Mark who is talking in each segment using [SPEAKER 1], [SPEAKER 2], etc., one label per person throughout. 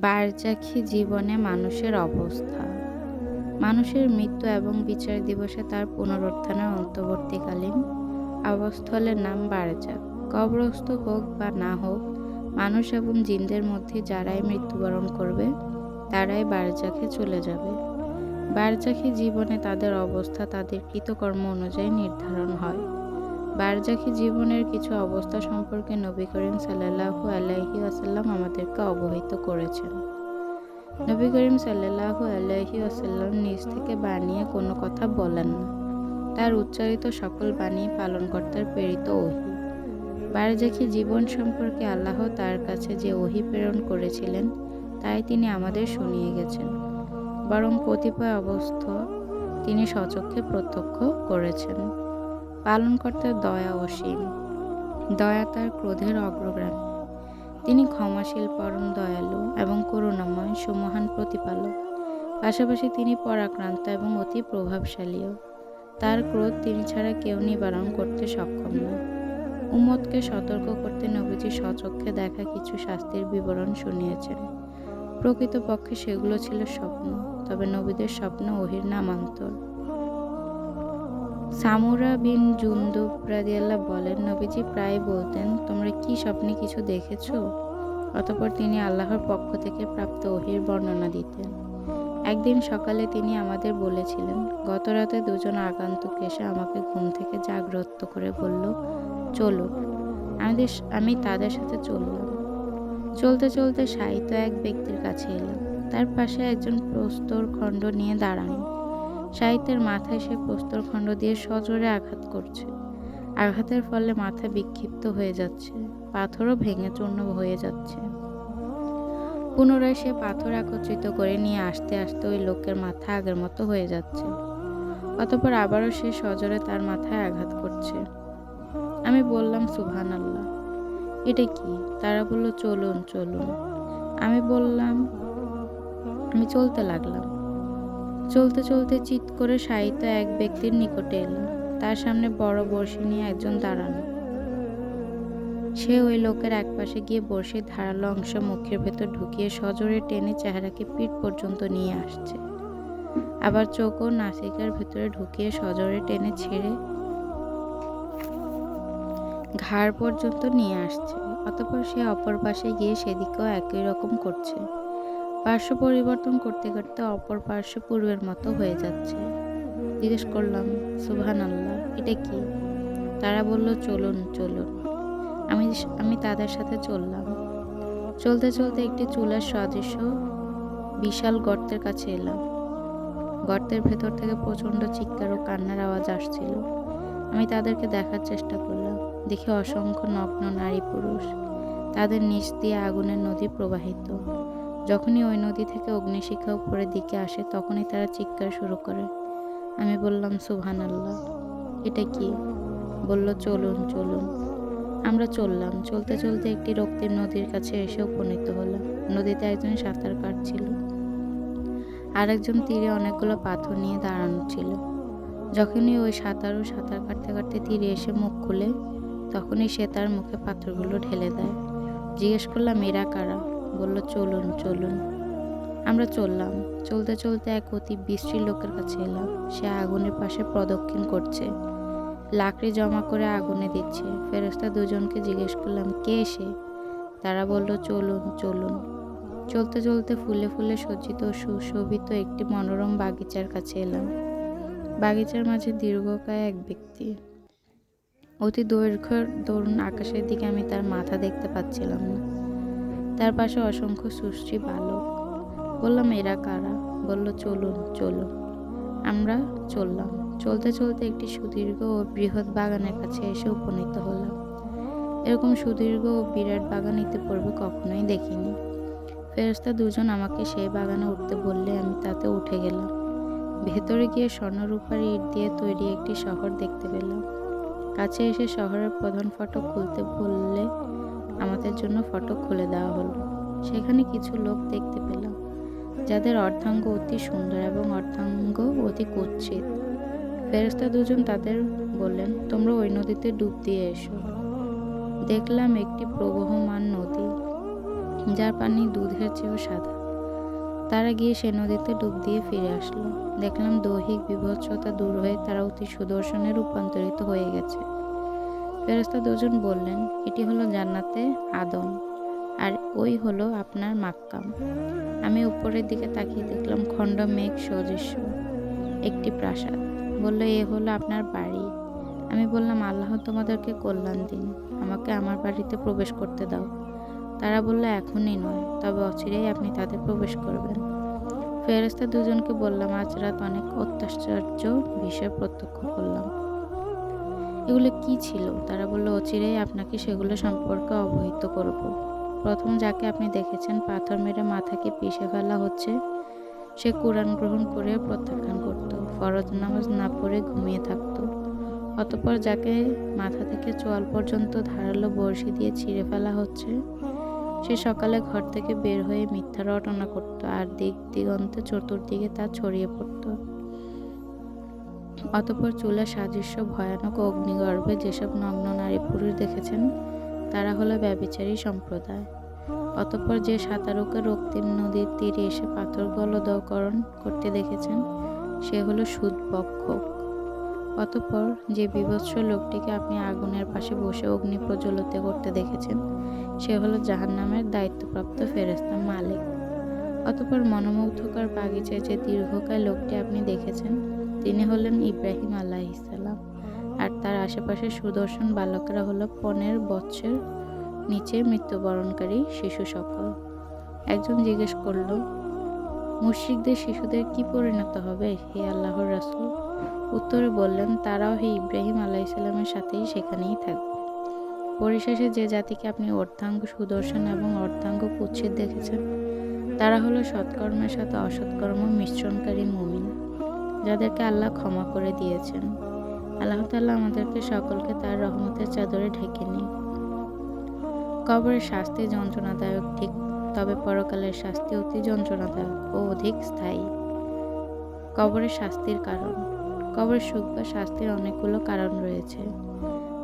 [SPEAKER 1] বারজাখি জীবনে মানুষের অবস্থা। মানুষের মৃত্যু এবং বিচার দিবসে তার পুনরুত্থানের অন্তর্বর্তীকালীন আবাসস্থলের নাম বারজাক কবরস্থ হোক বা না হোক, মানুষ এবং জিনদের মধ্যে যারাই মৃত্যুবরণ করবে, তারাই বারজাকে চলে যাবে। বারজাখি জীবনে তাদের অবস্থা তাদের কৃতকর্ম অনুযায়ী নির্ধারণ হয়। বারজাখি জীবনের কিছু অবস্থা সম্পর্কে নবী করিম সাল্লাহু আলাইহি আসাল্লাম আমাদেরকে অবহিত করেছেন। নবী করিম সাল্লাহু আলাইহি আসাল্লাম নিজ থেকে বানিয়ে কোনো কথা বলেন না। তার উচ্চারিত সকল বাণী পালনকর্তার প্রেরিত ওহি। বারজাখি জীবন সম্পর্কে আল্লাহ তার কাছে যে ওহি প্রেরণ করেছিলেন, তাই তিনি আমাদের শুনিয়ে গেছেন। বরং কতিপয় অবস্থা তিনি সচক্ষে প্রত্যক্ষ করেছেন। পালনকর্তার দয়া অসীম। দয়া তার ক্রোধের অগ্রগামী। তিনি ক্ষমাশীল, পরম দয়ালু এবং করুণাময়, সুমহান প্রতিপালক। পাশাপাশি তিনি পরাক্রান্ত এবং অতি প্রভাবশালীও। তার ক্রোধ তিনি ছাড়া কেউ নিবারণ করতে সক্ষম নয় উম্মতকে সতর্ক করতে নবীজি সচক্ষে দেখা কিছু শাস্তির বিবরণ শুনিয়েছেন। প্রকৃতপক্ষে সেগুলো ছিল স্বপ্ন, তবে নবীদের স্বপ্ন ওহির নামান্তর। সামুরা বিন জুন্দুব রাদিয়াল্লাহ বলেন, নবীজি প্রায় বলতেন, তোমরা কি স্বপ্নে কিছু দেখেছ? অতপর তিনি আল্লাহর পক্ষ থেকে প্রাপ্ত ওহির বর্ণনা দিতেন। একদিন সকালে তিনি আমাদের বলেছিলেন গত রাতে দুজন আগন্তুক এসে আমাকে ঘুম থেকে জাগ্রত করে বলল, চলো আমাদের আমি তাদের সাথে চললাম। চলতে চলতে সাহিত্য এক ব্যক্তির কাছে এলাম। তার পাশে একজন প্রস্তর খণ্ড নিয়ে দাঁড়ানো। সাহিত্যের মাথায় সে প্রস্তর খণ্ড দিয়ে সজোরে আঘাত করছে। আঘাতের ফলে মাথা বিক্ষিপ্ত হয়ে যাচ্ছে, পাথরও ভেঙে চূর্ণ হয়ে যাচ্ছে। পুনরায় সে পাথর একত্রিত করে নিয়ে আসতে আসতে ওই লোকের মাথা আগের মতো হয়ে যাচ্ছে। অতপর আবারও সে সজোরে তার মাথায় আঘাত করছে। আমি বললাম সুবহান আল্লাহ এটা কি? তারা বলল, চলুন চলুন। আমি বললাম, আমি চলতে লাগলাম। চলতে চলতে চিৎ করে সাহিত্য এক ব্যক্তির নিকটে এলো। তার সামনে বড় বড়শি নিয়ে একজন দাঁড়ানো। সে ওই লোকের একপাশে গিয়ে বড়শির ধারালো অংশ মুখের ভেতর ঢুকিয়ে সজোরে টেনে চেহারাকে পিঠ পর্যন্ত নিয়ে আসছে। আবার চোখ ও নাসিকার ভেতরে ঢুকিয়ে সজোরে টেনে ছেড়ে ঘাড় পর্যন্ত নিয়ে আসছে। অতপর সে অপর পাশে গিয়ে সেদিকেও একই রকম করছে। পার্শ্ব পরিবর্তন করতে করতে অপর পার্শ্ব পূর্বের মতো হয়ে যাচ্ছে। জিজ্ঞেস করলাম সুবহান আল্লাহ এটা কি? তারা বলল, চলুন চলুন। আমি আমি তাদের সাথে চললাম। চলতে চলতে একটি চুলার সদৃশ্য বিশাল গর্তের কাছে এলাম। গর্তের ভেতর থেকে প্রচণ্ড চিৎকার ও কান্নার আওয়াজ আসছিল। আমি তাদেরকে দেখার চেষ্টা করলাম। দেখি অসংখ্য নগ্ন নারী পুরুষ তাদের নিচ দিয়ে আগুনের নদী প্রবাহিত। যখনই ওই নদী থেকে অগ্নিশিখা উপরের দিকে আসে, তখনই তারা চিৎকার শুরু করে। আমি বললাম সুবহান আল্লাহ এটা কি? বলল, চলুন চলুন। আমরা চললাম। চলতে চলতে একটি রক্তিম নদীর কাছে এসে উপনীত হলাম। নদীতে একজন সাঁতার কাটছিল। আরেকজন তীরে অনেকগুলো পাথর নিয়ে দাঁড়ানো ছিল। যখনই ওই সাঁতারু সাঁতার কাটতে কাটতে তীরে এসে মুখ খুলে, তখনই সে তার মুখে পাথরগুলো ঢেলে দেয়। জিজ্ঞেস করলাম, এরা কারা? বলল, চলুন চলুন। আমরা চললাম। চলতে চলতে এক অতি বিশ্রী লোকের কাছে এলাম। সে আগুনের পাশে প্রদক্ষিণ করছে। লাকড়ি জমা করে আগুনে দিচ্ছে। ফেরস্তা দুজনকে জিজ্ঞেস করলাম, কে সে? তারা বলল, চলুন চলুন। চলতে চলতে ফুলে ফুলে সজ্জিত সুশোভিত একটি মনোরম বাগিচার কাছে এলাম। বাগিচার মাঝে দীর্ঘকায় এক ব্যক্তি। অতি দৈর্ঘ্যের দরুন আকাশের দিকে আমি তার মাথা দেখতে পাচ্ছিলাম না। তার পাশে অসংখ্য সুশ্রী বালক। বললাম, এরা কারা? বলল, চলুন চলুন। আমরা চললাম। চলতে চলতে একটি সুদীর্ঘ ও বৃহৎ বাগানের কাছে এসে উপনীত হলাম। এরকম সুদীর্ঘ ও বিরাট বাগান পূর্বে কখনোই দেখিনি। ফেরস্তা দুজন আমাকে সেই বাগানে উঠতে বললে, আমি তাতে উঠে গেলাম। ভেতরে গিয়ে স্বর্ণরূপার ইট দিয়ে তৈরি একটি শহর দেখতে পেলাম। কাছে এসে শহরের প্রধান ফটক খুলতে বললে আমাদের জন্য ফটক খুলে দেওয়া হলো। সেখানে কিছু লোক দেখতে পেলাম, যাদের অর্ধাঙ্গ অতি সুন্দর এবং অর্ধাঙ্গ অতি কুৎসিত। ফেরস্তা দুজন তাদের বললেন, তোমরা ওই নদীতে ডুব দিয়ে এসো। দেখলাম একটি প্রবহমান নদী, যার পানি দুধের চেয়েও সাদা। তারা গিয়ে সে নদীতে ডুব দিয়ে ফিরে আসলো। দেখলাম দৈহিক বিভৎসতা দূর হয়ে তারা অতি সুদর্শনে রূপান্তরিত হয়ে গেছে। ফেরস্তা দুজন বললেন, এটি হলো জান্নাতে আদম, আর ওই হলো আপনার মাক্কাম। আমি উপরের দিকে তাকিয়ে দেখলাম খণ্ড মেঘ সদৃশ্য, একটি প্রাসাদ। বলল, এ হলো আপনার বাড়ি। আমি বললাম, আল্লাহ তোমাদেরকে কল্যাণ দিন, আমাকে আমার বাড়িতে প্রবেশ করতে দাও। তারা বলল, এখনই নয়, তবে অচিরেই আপনি তাতে প্রবেশ করবেন। ফেরেস্তা দুজনকে বললাম, আজ রাত অনেক অত্যাশ্চর্য বিষয় প্রত্যক্ষ করলাম। এগুলো কি ছিল? তারা বলল, অচিরেই আপনাকে সেগুলো সম্পর্কে অবহিত করব। প্রথম যাকে আপনি দেখেছেন, পাথর মেরে মাথাকে পিষে ফেলা হচ্ছে। সে কোরআন গ্রহণ করে প্রত্যাখ্যান করত। ফরজ নামাজ না পড়ে ঘুমিয়ে থাকতো। অতপর যাকে মাথা থেকে চোয়াল পর্যন্ত ধারালো বড়শি দিয়ে ছিঁড়ে ফেলা হচ্ছে, সে সকালে ঘর থেকে বের হয়ে মিথ্যা রটনা করত আর দিক দিগন্তে চতুর্দিকে তা ছড়িয়ে পড়ত। অতপর চুলা সাদৃশ্য ভয়ানক অগ্নিগর্ভে যেসব নগ্ন নারী পুরুষ দেখেছেন, তারা হলো ব্যবিচারী সম্প্রদায়। অতপর যে সাঁতারুকে রক্তিম নদীর তীরে এসে পাথর গলদকরণ করতে দেখেছেন, সে হলো সুদপক্ষক অতপর যে বিভৎস লোকটিকে আপনি আগুনের পাশে বসে অগ্নি প্রজ্বলিত করতে দেখেছেন, সে হলো জাহান্নামের দায়িত্বপ্রাপ্ত ফেরেস্তা মালিক। অতপর মনোমুগ্ধকর বাগিচায় যে দীর্ঘকায় লোকটি আপনি দেখেছেন তিনি হলেন ইব্রাহিম আলাহিসাল্লাম আর তার আশেপাশে সুদর্শন বালকরা হলো পনেরো বৎসর নিচে মৃত্যুবরণকারী শিশু সকল। একজন জিজ্ঞেস করল, মুশ্রিকদের শিশুদের কি পরিণত হবে হে আল্লাহর রাসুল? উত্তরে বললেন, তারাও হে ইব্রাহিম আলাইসাল্লামের সাথেই সেখানেই থাকবে। পরিশেষে যে জাতিকে আপনি অর্ধাঙ্গ সুদর্শন এবং অর্ধাঙ্গ কুচ্ছিত দেখেছেন, তারা হলো সৎকর্মের সাথে অসৎকর্ম মিশ্রণকারী মুমিন। যাদেরকে আল্লাহ ক্ষমা করে দিয়েছেন। আল্লাহ তাল্লাহ আমাদেরকে সকলকে তার রহমতের চাদরে ঢেকে নিই কবরের শাস্তি যন্ত্রণাদায়ক, ঠিক তবে পরকালের শাস্তি অতি যন্ত্রণাদায়ক ও অধিক স্থায়ী। কবরের শাস্তির কারণ। কবরের সুখ বা শাস্তির অনেকগুলো কারণ রয়েছে।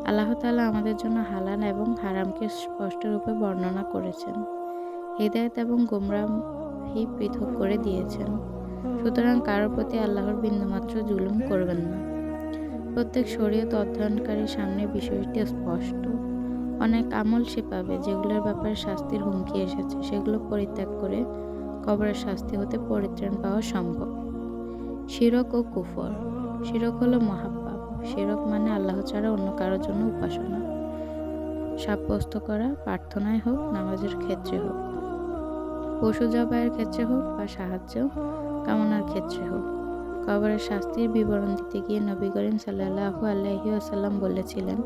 [SPEAKER 1] আল্লাহ তালা আমাদের জন্য হালাল এবং হারামকে স্পষ্টরূপে বর্ণনা করেছেন। হৃদায়ত এবং গোমরাহি পৃথক করে দিয়েছেন। সুতরাং কারোর প্রতি আল্লাহর বিন্দুমাত্র জুলুম করবেন না। প্রত্যেক শরীয়ত অধ্যয়নকারীর সামনে বিষয়টি স্পষ্ট। অনেক আমল সে পাবে, যেগুলোর ব্যাপারে শাস্তির হুমকি এসেছে, সেগুলো পরিত্যাগ করে কবরের শাস্তি হতে পরিত্রাণ পাওয়া সম্ভব। শিরক ও কুফর। শিরক হলো মহাপাপ। শিরক মানে আল্লাহ ছাড়া অন্য কারোর জন্য উপাসনা। সাব্যস্ত করা প্রার্থনায় হোক, নামাজের ক্ষেত্রে হোক। পশু জবাইয়ের ক্ষেত্রে হোক বা সাহায্য কামনার ক্ষেত্রে হোক। কবরের শাস্তির বিবরণ দিতে গিয়ে নবী করিম সাল্লাহু আল্লাহি আসাল্লাম বলেছিলেন,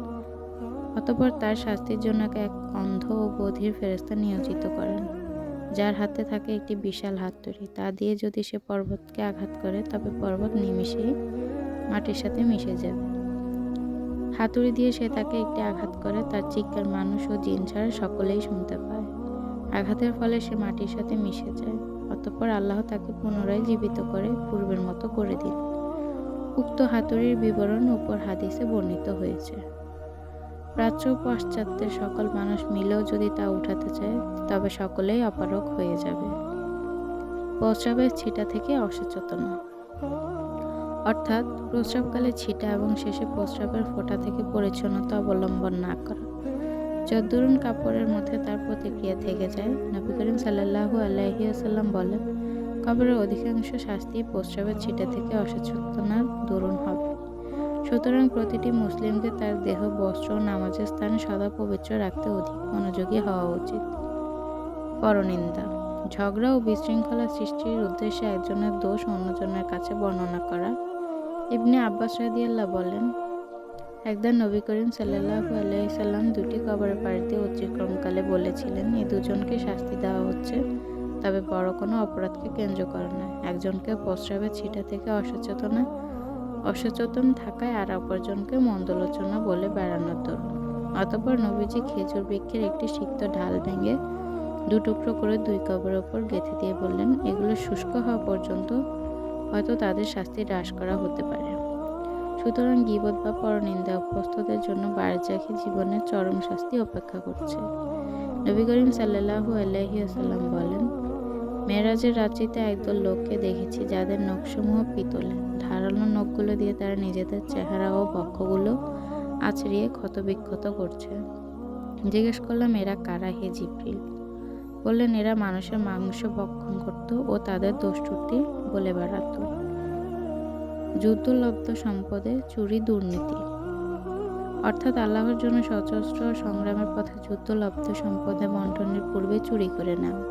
[SPEAKER 1] অতপর তার শাস্তির জন্য এক অন্ধ ও বধির ফেরস্তা নিয়োজিত করেন, যার হাতে থাকে একটি বিশাল হাতুড়ি। তা দিয়ে যদি সে পর্বতকে আঘাত করে, তবে পর্বত নিমিশেই মাটির সাথে মিশে যাবে। হাতুড়ি দিয়ে সে তাকে একটি আঘাত করে, তার চিৎকার মানুষ ও জিন ছাড়া সকলেই শুনতে পায়। আঘাতের ফলে সে মাটির সাথে মিশে যায়। অতঃপর আল্লাহ তাকে পুনরায় জীবিত করে পূর্বের মতো করে দিন উক্ত হাতুড়ির বিবরণ উপর হাদিসে বর্ণিত হয়েছে। প্রাচ্য পাশ্চাত্যের সকল মানুষ মিলেও যদি তা উঠাতে চায়, তবে সকলেই অপারক হয়ে যাবে। প্রস্রাবের ছিটা থেকে অসচেতনা। অর্থাৎ প্রস্রাবকালে ছিটা এবং শেষে প্রস্রাবের ফোঁটা থেকে পরিচ্ছন্নতা অবলম্বন না করা। যদ্দরুন কাপড়ের মধ্যে তার প্রতিক্রিয়া থেকে যায়। নবী করিম সাল্লাহু আসাল্লাম বলেন, কবরের অধিকাংশ শাস্তি প্রস্রাবের ছিটা থেকে অসচেতনার দরুন হবে। সুতরাং প্রতিটি মুসলিমকে তার দেহ, বস্ত্র নামাজের স্থান সদা পবিত্র রাখতে অধিক মনোযোগী হওয়া উচিত। পরনিন্দা, ঝগড়া ও বিশৃঙ্খলা সৃষ্টির উদ্দেশ্যে একজনের দোষ অন্যজনের কাছে বর্ণনা করা। ইবনে আব্বাস রাদিয়াল্লাহ বলেন একদা নবী করিম সাল্লাহু আলাইসাল্লাম দুটি কবরের বাড়িতে অতিক্রমকালে বলেছিলেন, এই দুজনকে শাস্তি দেওয়া হচ্ছে, তবে বড় কোনো অপরাধকে কেন্দ্র করে না। একজনকে প্রস্রাবের ছিটা থেকে অসচেতনা, অসচেতন থাকায় আর অপরজনকে মন্দলোচনা বলে বেড়ানোর দরুন। অতপর নবীজি খেজুর বৃক্ষের একটি সিক্ত ঢাল ভেঙে দু টুকরো করে দুই কবরের ওপর গেঁথে দিয়ে বললেন, এগুলো শুষ্ক হওয়া পর্যন্ত হয়তো তাদের শাস্তি হ্রাস করা হতে পারে। সুতরাং গিবত বা পরনিন্দা অভ্যস্তদের জন্য বারজাকি জীবনের চরম শাস্তি অপেক্ষা করছে। নবী করিম সাল্লাহু আলহি আসাল্লাম বলেন, মেয়েরাজের রাত্রিতে একদল লোককে দেখেছি যাদের নখসমূহ পিতলে ধারালো নখগুলো দিয়ে তারা নিজেদের চেহারা ও বক্ষগুলো আছড়িয়ে ক্ষতবিক্ষত করছে। জিজ্ঞেস করলাম, এরা কারা হে জিপ্রিল বললেন, এরা মানুষের মাংস ভক্ষণ করত ও তাদের দোষটুটি বলে বেড়াত। যুদ্ধলব্ধ সম্পদে চুরি দুর্নীতি। অর্থাৎ আল্লাহর জন্য সশস্ত্র সংগ্রামের পথে যুদ্ধলব্ধ সম্পদে বন্টনের পূর্বে চুরি করে নেওয়া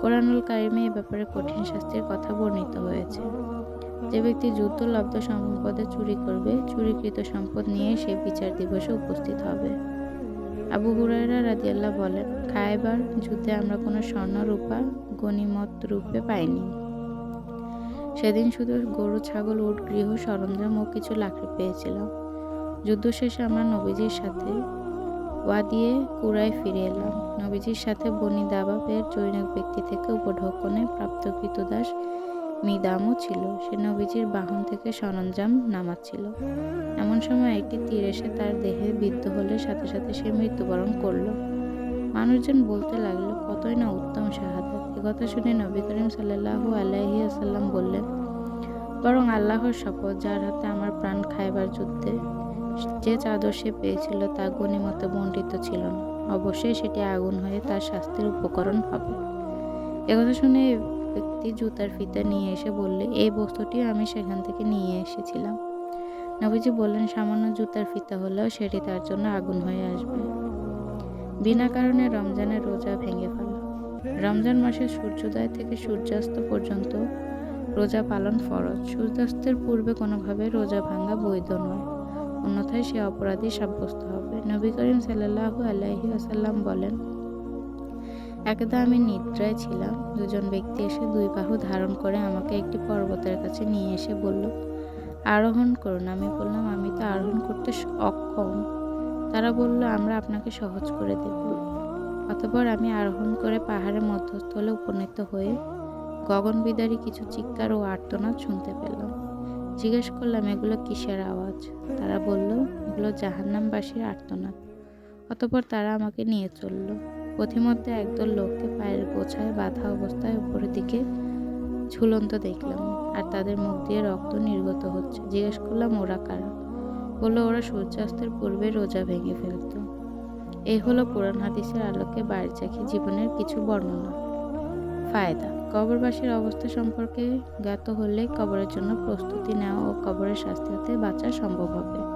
[SPEAKER 1] কোরআনুল কারিমে এ ব্যাপারে কঠিন শাস্তির কথা বর্ণিত হয়েছে। যে ব্যক্তি যুদ্ধলব্ধ সম্পদে চুরি করবে, চুরিকৃত সম্পদ নিয়ে সে বিচার দিবসে উপস্থিত হবে। আবু হুরায়রা রাদিয়াল্লাহ বলেন, খায়বার যুদ্ধে আমরা কোনো স্বর্ণ রূপা গণিমত রূপে পাইনি। সেদিন শুধু গরু, ছাগল, উট, গৃহ, সরঞ্জাম ও কিছু লাকড়ি পেয়েছিলাম। যুদ্ধ শেষে আমরা নবীজির সাথে ওয়াদিয়ে কুড়ায় ফিরে এলাম। নবীজির সাথে বনি দাবাবের জৈনক ব্যক্তি থেকে উপঢৌকনে প্রাপ্ত কৃতদাস মিদামও ছিল। সে নবীজির বাহন থেকে সরঞ্জাম নামাচ্ছিল। এমন সময় একটি তীর এসে তার দেহে বিদ্ধ হলে সাথে সাথে সে মৃত্যুবরণ করল। মানুষজন বলতে লাগল, কতই না উত্তম শাহাদাত। কথা শুনে নবী করিম সাল্লাহু আলাইহি আসাল্লাম বললেন, বরং আল্লাহর শপথ, যার হাতে আমার প্রাণ খাইবার যুদ্ধে যে চাদর সে পেয়েছিল, তা গণিমতে বন্টিত ছিল না। অবশ্যই সেটি আগুন হয়ে তার শাস্তির উপকরণ হবে। একথা শুনে ব্যক্তি জুতার ফিতা নিয়ে এসে বললে, এই বস্তুটি আমি সেখান থেকে নিয়ে এসেছিলাম। নবীজি বললেন, সামান্য জুতার ফিতা হলেও সেটি তার জন্য আগুন হয়ে আসবে। বিনা কারণে রমজানের রোজা ভেঙে ফেলা। রমজান মাসে সূর্যোদয় থেকে সূর্যাস্ত পর্যন্ত রোজা পালন ফরজ। সূর্যাস্তের পূর্বে কোনোভাবে রোজা ভাঙা বৈধ নয়। অন্যথায় সে অপরাধী সাব্যস্ত হবে। নবী করিম সাল্লাহু আলাইহি আসাল্লাম বলেন, একদা আমি নিদ্রায় ছিলাম। দুজন ব্যক্তি এসে দুই বাহু ধারণ করে আমাকে একটি পর্বতের কাছে নিয়ে এসে বলল, আরোহণ করুন আমি বললাম, আমি তো আরোহণ করতে অক্ষম। তারা বলল, আমরা আপনাকে সহজ করে দেব। অতপর আমি আরোহণ করে পাহাড়ের মধ্যস্থলে উপনীত হয়ে গগনবিদারী কিছু চিৎকার ও আর্তনাদ শুনতে পেলাম। জিজ্ঞেস করলাম, এগুলো কিসের আওয়াজ? তারা বলল, এগুলো জাহান্নামবাসীর আর্তনাদ। অতপর তারা আমাকে নিয়ে চলল। পথিমধ্যে একদল লোককে পায়ের গোছায় বাঁধা অবস্থায় উপরের দিকে ঝুলন্ত দেখলাম আর তাদের মুখ দিয়ে রক্ত নির্গত হচ্ছে। জিজ্ঞেস করলাম, ওরা কারা? বলল, ওরা সূর্যাস্তের পূর্বে রোজা ভেঙে ফেলত। এই হলো পুরাণ হাদিসের আলোকে বাড়ি চাকি জীবনের কিছু বর্ণনা। ফায়দা, কবরবাসীর অবস্থা সম্পর্কে জ্ঞাত হলে কবরের জন্য প্রস্তুতি নেওয়া ও কবরের শাস্তি হতে বাঁচা সম্ভব হবে।